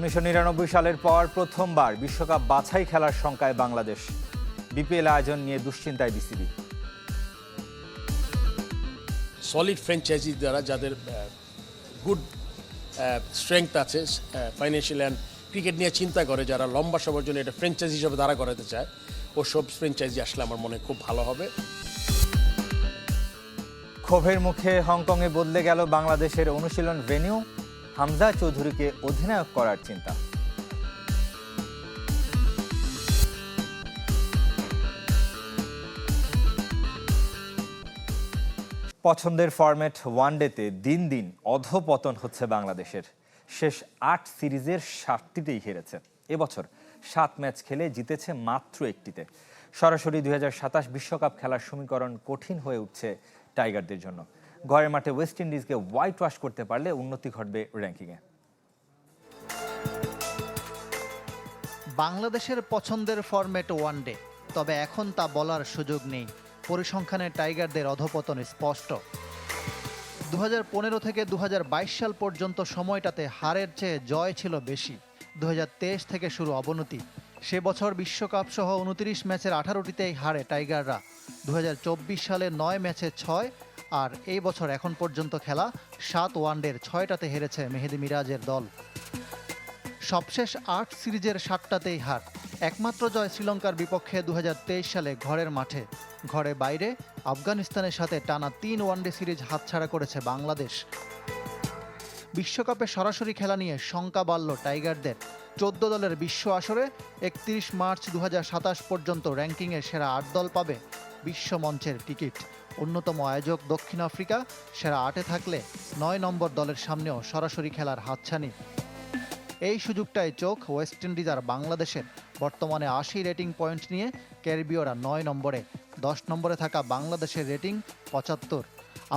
উনিশশো নিরানব্বই সালের পর প্রথমবার বিশ্বকাপ বাছাই খেলার শঙ্কায় বাংলাদেশ। বিপিএল আয়োজন নিয়ে দুশ্চিন্তায় বিসিবি। সলিড ফ্র্যাঞ্চাইজি দ্বারা যাদের গুড স্ট্রেংথ আছে ফাইন্যান্সিয়াল অ্যান্ড ক্রিকেট নিয়ে চিন্তা করে যারা লম্বা সময়ের জন্য এটা ফ্র্যাঞ্চাইজি হিসেবে দাঁড়া করাতে চায় ও সব ফ্র্যাঞ্চাইজি আসলে আমার মনে খুব ভালো হবে। ক্ষোভের মুখে হংকংয়ে বদলে গেল বাংলাদেশের অনুশীলন ভেন্যু হামজা চৌধুরীকে অধিনায়ক করার চিন্তা। পছন্দের ফরম্যাট ওয়ানডেতে দিন দিন অধপতন হচ্ছে বাংলাদেশের। শেষ আট সিরিজের সাতটিতেই হেরেছে। এবছর সাত ম্যাচ খেলে জিতেছে মাত্র একটিতে। সরাসরি দুই বিশ্বকাপ খেলার সমীকরণ কঠিন হয়ে উঠছে টাইগারদের জন্য। ঘরের মাঠে ওয়েস্ট ইন্ডিজকে হোয়াইট ওয়াশ করতে পারলে উন্নতি ঘটবে র্যাঙ্কিংয়ে বাংলাদেশের পছন্দের ফরম্যাট ওয়ানডে তবে এখন তা বলার সুযোগ নেই। পরিসংখ্যানে টাইগারদের অধপতন স্পষ্ট। দু হাজার পনেরো থেকে দু হাজার বাইশ সাল পর্যন্ত সময়টাতে হারের চেয়ে জয় ছিল বেশি। দু হাজার তেইশ থেকে শুরু অবনতি। সে বছর বিশ্বকাপ সহ উনত্রিশ ম্যাচের আঠারোটিতেই হারে টাইগাররা দু হাজার চব্বিশ সালে নয় ম্যাচে ছয় আর এই বছর এখন পর্যন্ত খেলা সাত ওয়ানডের ছয়টাতে হেরেছে মেহেদি মিরাজের দল। সবশেষ আট সিরিজের সাতটাতেই হার। একমাত্র জয় শ্রীলঙ্কার বিপক্ষে দু হাজার তেইশ সালে ঘরের মাঠে। ঘরে বাইরে আফগানিস্তানের সাথে টানা তিন ওয়ানডে সিরিজ হাতছাড়া করেছে বাংলাদেশ। বিশ্বকাপে সরাসরি খেলা নিয়ে শঙ্কা বাড়ল টাইগারদের। চোদ্দ দলের বিশ্ব আসরে একত্রিশ মার্চ দু হাজার সাতাশ পর্যন্ত র্যাঙ্কিংয়ে সেরা আট দল পাবে বিশ্ব মঞ্চের টিকিট। অন্যতম আয়োজক দক্ষিণ আফ্রিকা, সেরা আটে থাকলে নয় নম্বর দলের সামনেও সরাসরি খেলার হাতছানি। এই সুযোগটায় চোখ ওয়েস্ট ইন্ডিজ আর বাংলাদেশের বর্তমানে আশি রেটিং পয়েন্ট নিয়ে ক্যারিবীয়রা নয় নম্বরে, দশ নম্বরে থাকা বাংলাদেশের রেটিং পঁচাত্তর।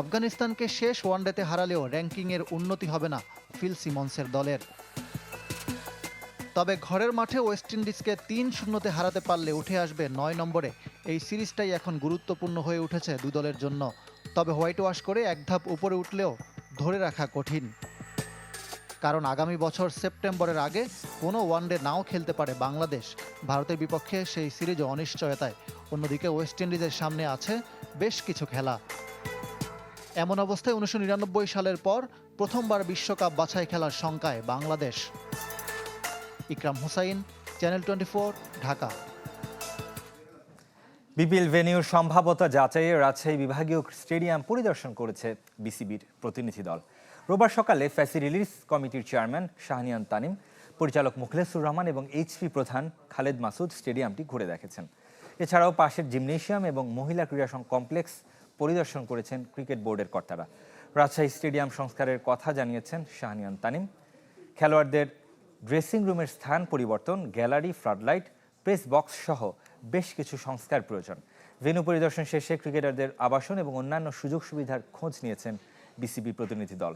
আফগানিস্তানকে শেষ ওয়ানডেতে হারালেও র্যাঙ্কিংয়ের উন্নতি হবে না ফিল সিমন্সের দলের। তবে ঘরের মাঠে ওয়েস্ট ইন্ডিজকে তিন শূন্যতে হারাতে পারলে উঠে আসবে নয় নম্বরে এই সিরিজটাই এখন গুরুত্বপূর্ণ হয়ে উঠেছে দু দলের জন্য। তবে হোয়াইট ওয়াশ করে এক ধাপ উপরে উঠলেও ধরে রাখা কঠিন। কারণ আগামী বছর সেপ্টেম্বরের আগে কোনো ওয়ানডে নাও খেলতে পারে বাংলাদেশ। ভারতের বিপক্ষে সেই সিরিজ অনিশ্চয়তায়। অন্যদিকে ওয়েস্ট ইন্ডিজের সামনে আছে বেশ কিছু খেলা। এমন অবস্থায় উনিশশো নিরানব্বই সালের পর প্রথমবার বিশ্বকাপ বাছাই খেলার শঙ্কায় Bangladesh. Ikram Hussain, channel twenty Dhaka. BPL ভেনিউর সম্ভাব্যতা যাচাইয়ে রাজশাহী বিভাগীয় স্টেডিয়াম পরিদর্শন করেছে বিসিবির প্রতিনিধি দল। রোববার সকালে ফ্যাসি রিলিজ কমিটির চেয়ারম্যান শাহনিয়ান তানিম, পরিচালক মুখলেসুর রহমান এবং এইচপি প্রধান খালেদ মাসুদ স্টেডিয়ামটি ঘুরে দেখেছেন। এছাড়াও পাশের জিমনেশিয়াম এবং মহিলা ক্রীড়া কমপ্লেক্স পরিদর্শন করেছেন ক্রিকেট বোর্ডের কর্তারা। রাজশাহী স্টেডিয়াম সংস্কারের কথা জানিয়েছেন শাহনিয়ান তানিম। খেলোয়াড়দের ড্রেসিং রুমের স্থান পরিবর্তন, গ্যালারি ফ্লাডলাইট প্রেস বক্স সহ বেশ কিছু সংস্কার প্রয়োজন। ভেনু পরিদর্শন শেষে ক্রিকেটারদের আবাসন এবং অন্যান্য সুযোগ সুবিধার খোঁজ নিয়েছেন বিসিবি প্রতিনিধি দল।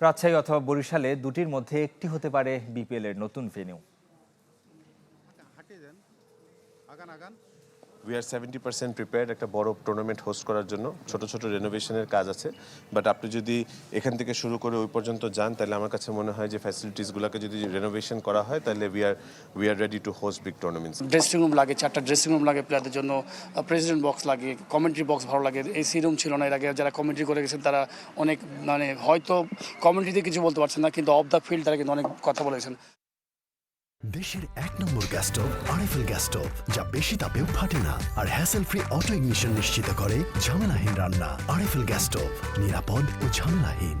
রাজশাহী অথবা বরিশালে দুটির মধ্যে একটি হতে পারে বিপিএল এর নতুন venue. We are seventy percent prepared একটা বড় টুর্নামেন্ট হোস্ট করার জন্য। ছোট ছোট রেনোভেশনের কাজ আছে। বাট আপনি যদি এখান থেকে শুরু করে ওই পর্যন্ত যান, তাহলে আমার কাছে মনে হয় যে ফ্যাসিলিটিসগুলোকে যদি রেনোভেশন করা হয়, তাহলে we are we are ready to host big tournaments dressing room লাগে, চারটা ড্রেসিং রুম লাগে প্লেয়ারদের জন্য প্রেসিডেন্ট বক্স লাগে কমেন্ট্রি বক্স ভালো লাগে। এসি রুম ছিল না এর আগে, যারা কমেন্ট্রি করে গেছেন, তারা অনেক মানে হয়তো কমেন্ট্রিতে কিছু বলতে পারছেন না, কিন্তু অফ দ্য ফিল্ড তারা কিন্তু অনেক কথা বলেছেন। দেশের এক নম্বর gas stove RFL gas stove যা বেশি তাপেও ফাটে না আর হ্যাসেল ফ্রি অটো ইগনিশন নিশ্চিত করে ঝামেলাহীন রান্না। আরএফএল গ্যাস স্টোভ নিরাপদ ও ঝামেলাহীন।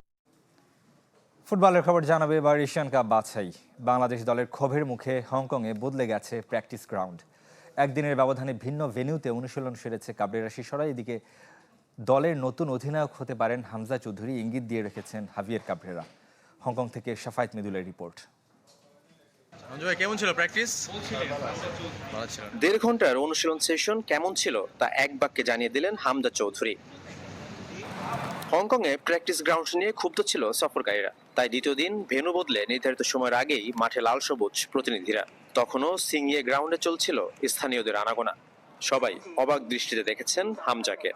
ফুটবলের খবর জানাবে এবার এশিয়ান কাপ বাছাই। বাংলাদেশ দলের ক্ষোভের মুখে হংকংয়ে বদলে গেছে প্র্যাকটিস গ্রাউন্ড একদিনের ব্যবধানে ভিন্ন ভেন্যুতে অনুশীলন সেরেছে কাবরেরা শিশরা এদিকে দলের নতুন অধিনায়ক হতে পারেন হামজা চৌধুরী, ইঙ্গিত দিয়ে রেখেছেন হাভিয়ের কাবরেরা। হংকং থেকে সাফায়েত মিদুলের রিপোর্ট। দেড় ঘণ্টার অনুশীলন সেশন কেমন ছিল তা এক বাক্যে জানিয়ে দিলেন হামদা চৌধুরী। প্র্যাকটিস গ্রাউন্ড নিয়ে ক্ষুব্ধ ছিল সফরকারীরা। তাই দ্বিতীয় দিন ভেন্যু বদলে নির্ধারিত সময়ের আগেই মাঠে লাল সবুজ প্রতিনিধিরা। তখনও সিংয়ে গ্রাউন্ডে চলছিল স্থানীয়দের আনাগোনা। সবাই অবাক দৃষ্টিতে দেখেছেন হামজাকে।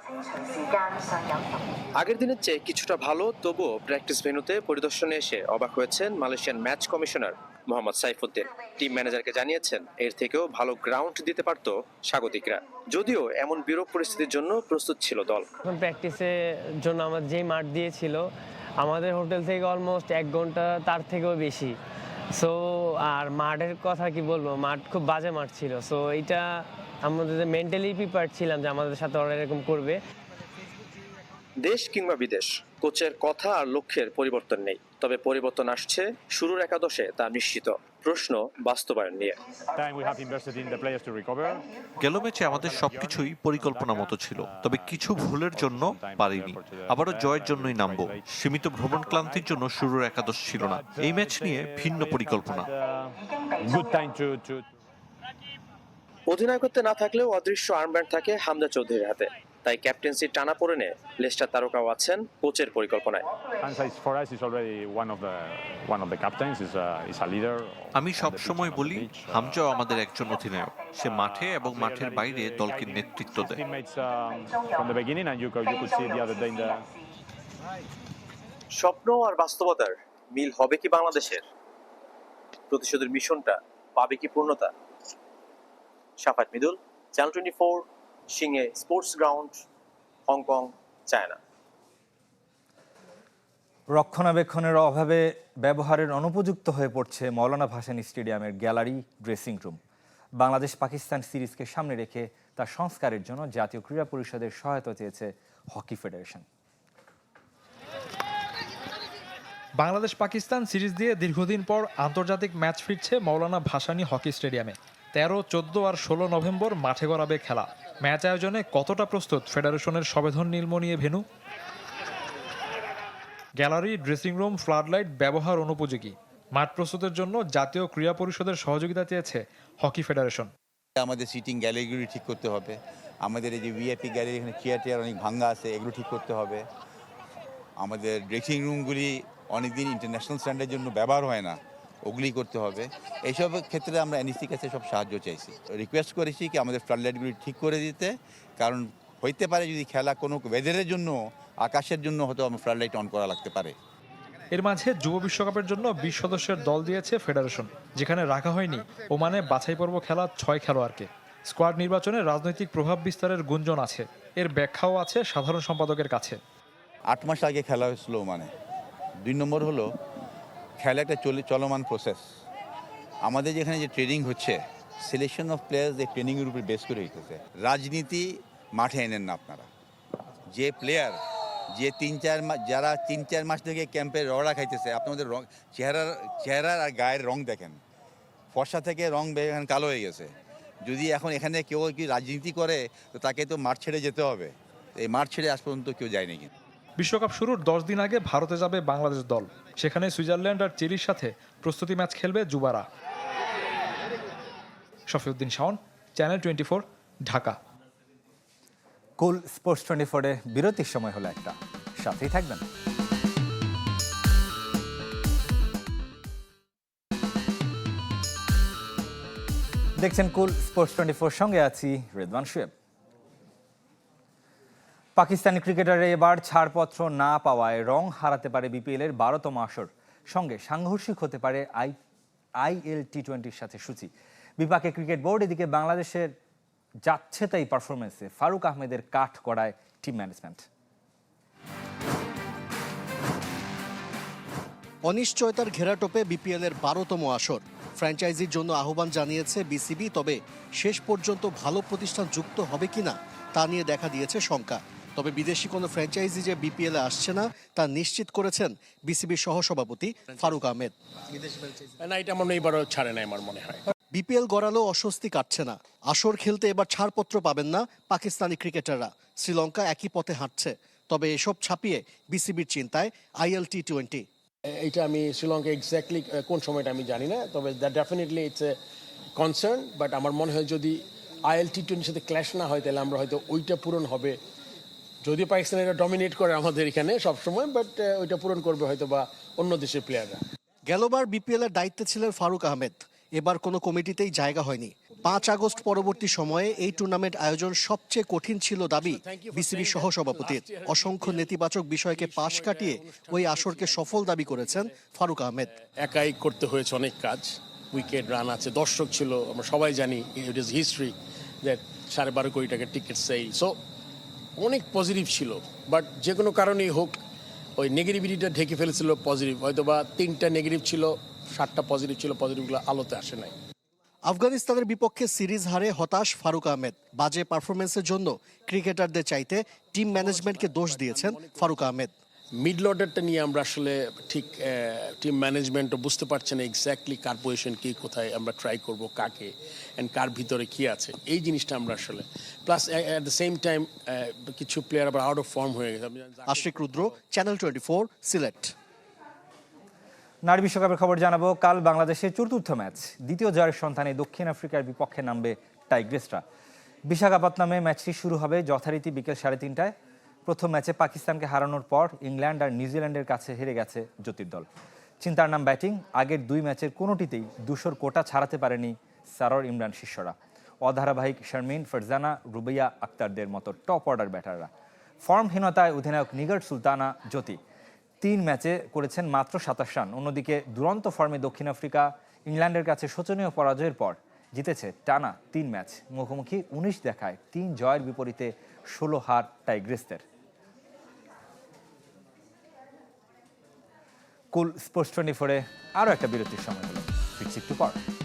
আগের দিনের চেয়ে কিছুটা ভালো, তবুও প্র্যাকটিস ভেন্যুতে পরিদর্শনে এসে অবাক হয়েছেন Malaysian match commissioner Mohammad Saifuddin. Team ম্যানেজারকে জানিয়েছেন, এর থেকেও ভালো গ্রাউন্ড দিতে পারত স্বাগতিকরা। যদিও এমন বিরূপ পরিস্থিতির জন্য প্রস্তুত ছিল দল। প্র্যাকটিসের জন্য আমার যেই মাঠ দিয়েছিল, আমাদের হোটেল থেকে অলমোস্ট এক ঘণ্টা তার থেকেও বেশি। সো আর মাঠের কথা কি বলব, মাঠ খুব বাজে মাঠ ছিল। সো এইটা আমাদের মেন্টালি প্রিপেয়ার ছিলাম যে আমাদের সাথে ওরা এরকম করবে। দেশ কিংবা বিদেশ কোচের কথা আর লক্ষ্যের পরিবর্তন নেই। তবে পরিবর্তন আসছে শুরুর একাদশে তা নিশ্চিত। প্রশ্ন বাস্তবায়ন নিয়ে. গেল ম্যাচে আমাদের সবকিছুই পরিকল্পনা মতো ছিল। তবে কিছু ভুলের জন্য পারিনি। আবারও জয়ের জন্যই নামবো। সীমিত ভ্রমণ ক্লান্তির জন্য শুরুর একাদশ ছিল না। এই ম্যাচ নিয়ে ভিন্ন পরিকল্পনা। অধিনায়কত্বে না থাকলেও অদৃশ্য আর্মব্যান্ড থাকে হামজা চৌধুরীর হাতে। তাই ক্যাপ্টেন্সির টানা পড়েনে লেস্টার তারকাও আছেন কোচের পরিকল্পনায়. আমি সব সময় বলি হামজাও আমাদের একজন অধিনায়ক। সে মাঠে এবং মাঠের বাইরে দলকে নেতৃত্ব দেয়। um, স্বপ্ন আর বাস্তবতার মিল হবে কি বাংলাদেশের? প্রতিশোধের মিশনটা পাবে কি পূর্ণতা? Safat Midul channel twenty four সিংয়ে sports ground Hong Kong China. রক্ষণাবেক্ষণের অভাবে ব্যবহারের অনুপযুক্ত হয়ে পড়ছে মৌলানা ভাসানী স্টেডিয়ামের gallery dressing room. Bangladesh Pakistan সিরিজকে সামনে রেখে তার সংস্কারের জন্য জাতীয় ক্রীড়া পরিষদের সহায়তা চেয়েছে hockey federation. Bangladesh Pakistan series দিয়ে দীর্ঘদিন পর আন্তর্জাতিক ম্যাচ ফিরছে মৌলানা ভাসানী হকি স্টেডিয়ামে। তেরো চোদ্দ আর ষোলো নভেম্বর মাঠে গড়াবে খেলা। ম্যাচ আয়োজনে কতটা প্রস্তুত ফেডারেশনের সবেধন নীলম নিয়ে venue? Gallery, dressing room, floodlight ব্যবহার অনুপযোগী। মাঠ প্রস্তুতের জন্য জাতীয় ক্রীড়া পরিষদের সহযোগিতা চেয়েছে হকি ফেডারেশন। আমাদের সিটিং গ্যালারিগুলি ঠিক করতে হবে। আমাদের এই যে ভিআইপি গ্যালারি, এখানে চেয়ার টেয়ার অনেক ভাঙ্গা আছে, এগুলো ঠিক করতে হবে। আমাদের ড্রেসিং রুমগুলি অনেকদিন ইন্টারন্যাশনাল স্ট্যান্ডার্ডের জন্য ব্যবহার হয় না। ওগুলি করতে হবে। এইসব ক্ষেত্রে আমরা এনইসি কাছে সব সাহায্য চাইছি। রিকোয়েস্ট করেছি কি আমাদের ফ্লাডলাইটগুলি ঠিক করে দিতে কারণ হইতে পারে যদি খেলা কোনো ওয়েদারের জন্য আকাশের জন্য হয়তো আমার ফ্লাডলাইট অন করা লাগতে পারে। এর মাঝে যুব বিশ্বকাপের জন্য বিশ সদস্যের দল দিয়েছে ফেডারেশন যেখানে রাখা হয়নি ওমানে বাছাই পর্ব খেলা ছয় খেলোয়াড়কে। স্কোয়াড নির্বাচনে রাজনৈতিক প্রভাব বিস্তারের গুঞ্জন আছে। এর ব্যাখ্যাও আছে সাধারণ সম্পাদকের কাছে। আট মাস আগে খেলা হয়েছিল মানে দুই নম্বর হলো খেলা একটা চলে চলমান প্রসেস আমাদের যেখানে যে ট্রেনিং হচ্ছে সিলেকশন অফ প্লেয়ার্স এই ট্রেনিংয়ের উপর বেস করে হইতেছে রাজনীতি মাঠে এনেন না আপনারা। যে প্লেয়ার যে তিন চার মাস যারা তিন চার মাস থেকে ক্যাম্পে রড়া খাইতেছে, আপনাদের রং চেহারার চেহারার আর গায়ের রং দেখেন। ফর্সা থেকে রং এখন কালো হয়ে গেছে। যদি এখন এখানে কেউ কি রাজনীতি করে, তো তাকে তো মাঠ ছেড়ে যেতে হবে। এই মাঠ ছেড়ে আজ পর্যন্ত কেউ যায়নি কিন্তু। বিশ্বকাপ শুরুর দশ দিন আগে ভারতে যাবে বাংলাদেশ দল। সেখানে সুইজারল্যান্ড আর চিলির সাথে প্রস্তুতি ম্যাচ খেলবে যুবারা। Shafiuddin Shawon channel twenty four Dhaka. কুল স্পোর্টস টোয়েন্টি ফোরে বিরতির সময় হলো একটা। সাথেই থাকবেন। দেখছেন কুল স্পোর্টস টোয়েন্টি ফোর সঙ্গে আছি রেদওয়ান শুয়েব। পাকিস্তানি ক্রিকেটারে এবার ছাড়পত্র না পাওয়ায় রং হারাতে পারে বিপিএল এর বারোতম আসর। সঙ্গে সাংঘর্ষিক হতে পারে আই আইএল টি টোয়েন্টির সাথে সূচি। বিপাকে ক্রিকেট বোর্ড এদিকে বাংলাদেশের যাচ্ছে তাই পারফরমেন্সে ফারুক আহমেদের কাঠ করায় টিম ম্যানেজমেন্ট। অনিশ্চয়তার ঘেরাটোপে বিপিএল এর বারোতম আসর। ফ্র্যাঞ্চাইজির জন্য আহ্বান জানিয়েছে বিসিবি, তবে শেষ পর্যন্ত ভালো প্রতিষ্ঠান যুক্ত হবে কিনা তা নিয়ে দেখা দিয়েছে শঙ্কা। তবে বিদেশি কোনো ফ্র্যাঞ্চাইজি যে বিপিএল আসছে না তা নিশ্চিত করেছেন বিসিবির সহসভাপতি ফারুক আহমেদ। না এটা মনে এবারও ছাড়ে না আমার মনে হয়। বিপিএল গড়ালেও অস্বস্তি কাটছে না। আসর খেলতে এবার ছাড়পত্র পাবেন না পাকিস্তানি ক্রিকেটাররা। শ্রীলঙ্কা একই পথে হাঁটছে। তবে এসব ছাপিয়ে বিসিবির চিন্তায় আইএল টি টোয়েন্টি এইটা আমি শ্রীলঙ্কা এক্স্যাক্টলি কোন সময়টা আমি জানি না তবে that definitely it's a concern but আমার মনে হয় যদি আইএল টি টোয়েন্টির সাথে ক্ল্যাশ না হয় তাহলে আমরা হয়তো ওইটা পূরণ হবে যদিও পাকিস্তান এটা ডমিনেট করে আমাদের এখানে সবসময় বাট ওইটা পূরণ করবে হয়তো বা অন্য দেশের প্লেয়াররা গেলবার বিপিএল এর দায়িত্বে ছিলেন ফারুক আহমেদ। এবার কোনো কমিটিতেই জায়গা হয়নি। পাঁচ আগস্ট পরবর্তী সময়ে এই টুর্নামেন্ট আয়োজন সবচেয়ে কঠিন ছিল দাবি বিসিবি সহসভাপতির। অসংখ্য নেতিবাচক বিষয়কে পাশ কাটিয়ে ওই আসরকে সফল দাবি করেছেন ফারুক আহমেদ। একাই করতে হয়েছে অনেক কাজ। উইকেট রান আছে দর্শক ছিল আমরা সবাই জানি ইট ইজ হিস্ট্রি দ্যাট সাড়ে বারো কোটি টাকার টিকিট সেল সো অনেক পজিটিভ ছিল বাট যে কোনো কারণেই হোক, ওই নেগেটিভিটিটা ঢেকে ফেলেছিল পজিটিভ হয়তো বা তিনটা নেগেটিভ ছিল, সাতটা পজিটিভ ছিল পজিটিভগুলো আলোতে আসে নাই। আফগানিস্তানের বিপক্ষে সিরিজ হারে হতাশ ফারুক আহমেদ। বাজে পারফরমেন্সের জন্য ক্রিকেটারদের চাইতে টিম ম্যানেজমেন্টকে দোষ দিয়েছেন ফারুক আহমেড মিডল অর্ডারটা নিয়ে আমরা আসলে ঠিক টিম ম্যানেজমেন্টও বুঝতে পারছে না এক্স্যাক্টলি কার পজিশন কি কোথায় আমরা ট্রাই করব কাকে অ্যান্ড কার ভিতরে কী আছে। এই জিনিসটা আমরা আসলে plus at the same time কিছু প্লেয়ার আবার আউট অফ ফর্ম হয়ে গেছে। Ashiq Rudra channel twenty four Sylhet. নারী বিশ্বকাপের খবর জানাব কাল বাংলাদেশের চতুর্থ ম্যাচ। দ্বিতীয় জয়ের সন্ধানে দক্ষিণ আফ্রিকার বিপক্ষে নামবে টাইগ্রেসরা। বিশাখাপত্তনমে ম্যাচটি শুরু হবে যথারীতি বিকেল সাড়ে তিনটায়। প্রথম ম্যাচে পাকিস্তানকে হারানোর পর ইংল্যান্ড আর নিউজিল্যান্ডের কাছে হেরে গেছে জ্যোতির দল চিন্তার নাম ব্যাটিং, আগের দুই ম্যাচের কোনোটিতেই দুশোর কোটা ছাড়াতে পারেনি সারর ইমরান শিষ্যরা। অধারাবাহিক শারমিন, ফারজানা রুবিয়া আক্তারদের মতো টপ অর্ডার ব্যাটাররা। ফর্মহীনতায় অধিনায়ক নিগার সুলতানা, জ্যোতি। তিন ম্যাচে করেছেন মাত্র সাতাশ রান। অন্যদিকে দুরন্ত ফর্মে দক্ষিণ আফ্রিকা, ইংল্যান্ডের কাছে শোচনীয় পরাজয়ের পর জিতেছে টানা তিন ম্যাচ। মুখোমুখি উনিশ দেখায় তিন জয়ের বিপরীতে ষোলো হার টাইগ্রেসদের কুল স্পোর্টস টোয়েন্টি ফোরে আরও একটা বিরতির সময় হলো। ফিরছি একটু পর।